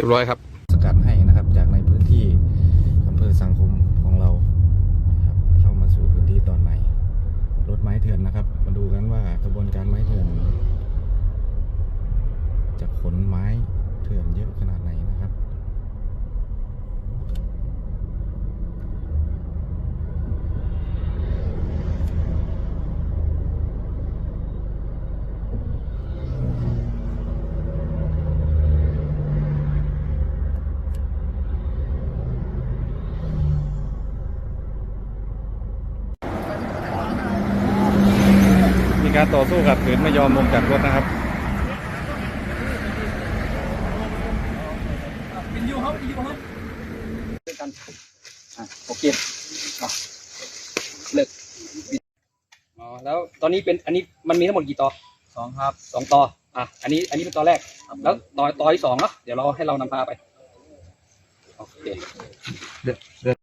รียบร้อยครับ สกัดให้นะครับจากในพื้นที่อำเภอสังคมของเราครับเข้ามาสู่พื้นที่ตอนไหนรถไม้เถื่อนนะครับ มาดูกันว่ากระบวนการไม้เถื่อนจะขนไม้เถื่อนเยอะขนาดไหนนะครับ มีการต่อสู้กับขืนไม่ยอมลงจากรถนะครับอะโอเคอะเลิกอ๋อแล้วตอนนี้เป็นอันนี้มันมีทั้งหมดกี่ต่อสองครับสองต่ออะอันนี้อันนี้เป็นต่อแรก แล้วต่อต่อที่สองเนาะเดี๋ยวเราให้เรานำพาไปโอเค